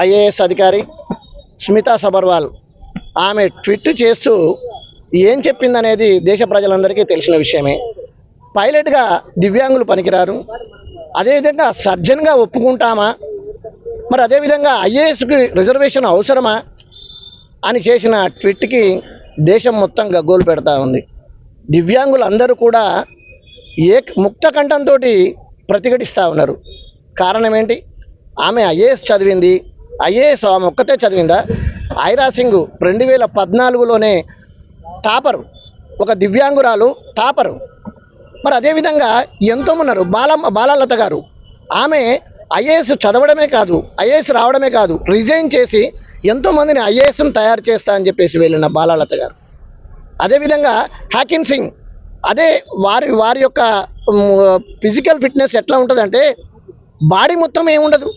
IAS అధికారి స్మితా సబర్వాల్ ఆమె tweet చేస్తూ ఏం చెప్పిందనేది దేశ ప్రజలందరికీ తెలిసిన విషయమే. పైలట్గా దివ్యాంగులు పనికిరారు. అదేవిధంగా సర్జన్గా ఒప్పుకుంటామా? మరి అదేవిధంగా ఐఏఎస్కి రిజర్వేషన్ అవసరమా? అని చేసిన ట్విట్కి దేశం మొత్తం గగ్గోలు పెడతా ఉంది. దివ్యాంగులందరూ కూడా ఏ ముక్త కంఠంతో ప్రతిఘటిస్తూ ఉన్నారు. కారణం ఏంటి? ఆమె ఐఏఎస్ చదివింది. ఐఏఎస్ ఆమె ఒక్కతే చదివిందా? ఐరా సింగ్ రెండు వేల పద్నాలుగులోనే టాపరు. ఒక దివ్యాంగురాలు టాపరు. మరి అదేవిధంగా ఎంతో ఉన్నారు. బాల బాలలత గారు. ఆమె ఐఏఎస్ చదవడమే కాదు ఐఏఎస్ రావడమే కాదు రిజైన్ చేసి ఎంతోమందిని ఐఏఎస్ను తయారు చేస్తా అని చెప్పేసి వెళ్ళిన బాలలత గారు. అదేవిధంగా హ్యాకిన్ సింగ్. అదే వారి వారి యొక్క ఫిజికల్ ఫిట్నెస్ ఎట్లా ఉంటుందంటే బాడీ మొత్తం ఏముండదు.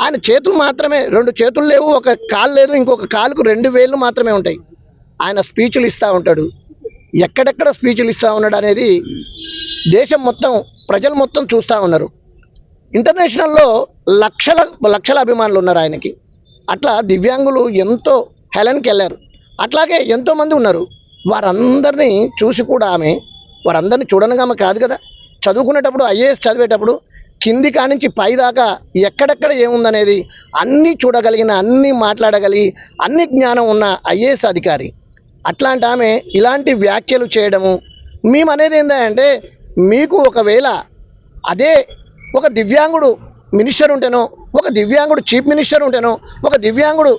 ఆయన చేతులు మాత్రమే రెండు చేతులు లేవు ఒక కాలు లేదు ఇంకొక కాలుకు రెండు వేళ్ళు మాత్రమే ఉంటాయి. ఆయన స్పీచ్లు ఇస్తూ ఉంటాడు. ఎక్కడెక్కడ స్పీచ్లు ఇస్తూ ఉన్నాడు అనేది దేశం మొత్తం ప్రజలు మొత్తం చూస్తూ ఉన్నారు. ఇంటర్నేషనల్లో లక్షల లక్షల అభిమానులు ఉన్నారు ఆయనకి. అట్లా దివ్యాంగులు ఎంతో హెలెన్కి వెళ్ళారు. అట్లాగే ఎంతోమంది ఉన్నారు. వారందరినీ చూసి కూడా ఆమె వారందరినీ చూడనగా ఆమె కాదు కదా. చదువుకునేటప్పుడు ఐఏఎస్ చదివేటప్పుడు కింది కానించి పై దాకా ఎక్కడెక్కడ ఏముందనేది అన్నీ చూడగలిగిన అన్నీ మాట్లాడగలిగి అన్ని జ్ఞానం ఉన్న ఐఏఎస్ అధికారి. అట్లాంటి ఆమె ఇలాంటి వ్యాఖ్యలు చేయడము మేము అనేది ఏంటంటే మీకు ఒకవేళ అదే ఒక దివ్యాంగుడు మినిస్టర్ ఉంటేనో ఒక దివ్యాంగుడు చీఫ్ మినిస్టర్ ఉంటేనో ఒక దివ్యాంగుడు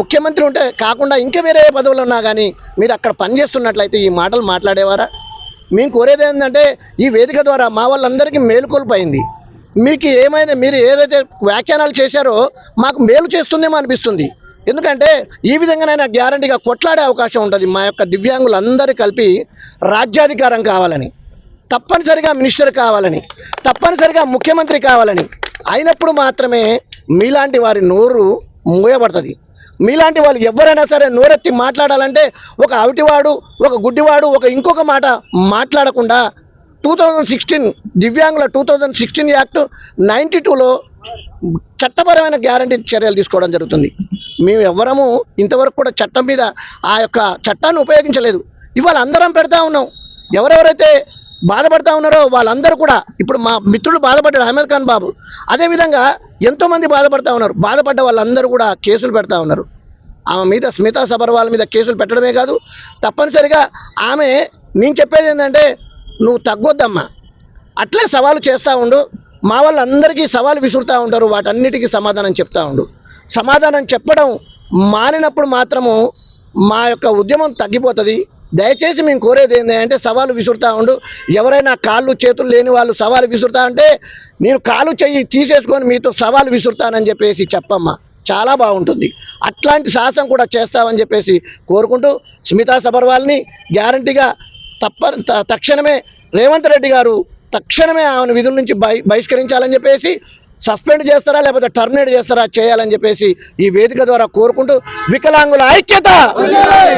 ముఖ్యమంత్రి ఉంటే కాకుండా ఇంకా వేరే పదవులు ఉన్నా కానీ మీరు అక్కడ పనిచేస్తున్నట్లయితే ఈ మాటలు మాట్లాడేవారా? మేము కోరేది ఏంటంటే ఈ వేదిక ద్వారా మా వాళ్ళందరికీ మేలుకొల్పోయింది మీకు ఏమైనా మీరు ఏదైతే వ్యాఖ్యానాలు చేశారో మాకు మేలు చేస్తుందేమో అనిపిస్తుంది. ఎందుకంటే ఈ విధంగానైనా గ్యారంటీగా కొట్లాడే అవకాశం ఉంటుంది. మా యొక్క దివ్యాంగులందరూ కలిపి రాజ్యాధికారం కావాలని తప్పనిసరిగా మినిస్టర్ కావాలని తప్పనిసరిగా ముఖ్యమంత్రి కావాలని అయినప్పుడు మాత్రమే మీలాంటి వారి నోరు మూయబడుతుంది. మీలాంటి వాళ్ళు ఎవరైనా సరే నోరెత్తి మాట్లాడాలంటే ఒక అవిటివాడు ఒక గుడ్డివాడు ఒక ఇంకొక మాట మాట్లాడకుండా టూ థౌజండ్ సిక్స్టీన్ దివ్యాంగుల two thousand sixteen act ninety టూలో చట్టపరమైన గ్యారంటీ చర్యలు తీసుకోవడం జరుగుతుంది. మేము ఎవరము ఇంతవరకు కూడా చట్టం మీద ఆ యొక్క చట్టాన్ని ఉపయోగించలేదు. ఇవాళ అందరం పెడతా ఉన్నాం. ఎవరెవరైతే బాధపడతా ఉన్నారో వాళ్ళందరూ కూడా ఇప్పుడు మా మిత్రుడు బాధపడ్డాడు అహ్మద్ ఖాన్ బాబు. అదేవిధంగా ఎంతోమంది బాధపడతా ఉన్నారు. బాధపడ్డ వాళ్ళందరూ కూడా కేసులు పెడతా ఉన్నారు. ఆమె మీద స్మితా సబర్వాల్ మీద కేసులు పెట్టడమే కాదు తప్పనిసరిగా ఆమె నేను చెప్పేది ఏంటంటే నువ్వు తగ్గొద్దమ్మా. అట్లే సవాలు చేస్తూ ఉండు. మా వాళ్ళందరికీ సవాలు విసురుతూ ఉంటారు వాటన్నిటికీ సమాధానం చెప్తా ఉండు. సమాధానం చెప్పడం మానినప్పుడు మాత్రము మా యొక్క ఉద్యమం తగ్గిపోతుంది. దయచేసి మేము కోరేది ఏంటంటే సవాలు విసురుతా ఉండు. ఎవరైనా కాళ్ళు చేతులు లేని వాళ్ళు సవాలు విసురుతా అంటే నేను కాళ్ళు చెయ్యి తీసేసుకొని మీతో సవాలు విసురుతానని చెప్పేసి చెప్పమ్మా. చాలా బాగుంటుంది. అట్లాంటి సాహసం కూడా చేస్తామని చెప్పేసి కోరుకుంటూ స్మితా సబర్వాల్ని గ్యారంటీగా తప్ప తక్షణమే రేవంత్ రెడ్డి గారు తక్షణమే ఆమెను విధుల నుంచి బహి బహిష్కరించాలని చెప్పేసి సస్పెండ్ చేస్తారా లేకపోతే టర్మినేట్ చేస్తారా చేయాలని చెప్పేసి ఈ వేదిక ద్వారా కోరుకుంటూ వికలాంగుల ఐక్యత!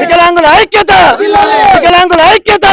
వికలాంగుల ఐక్యత! వికలాంగుల ఐక్యత!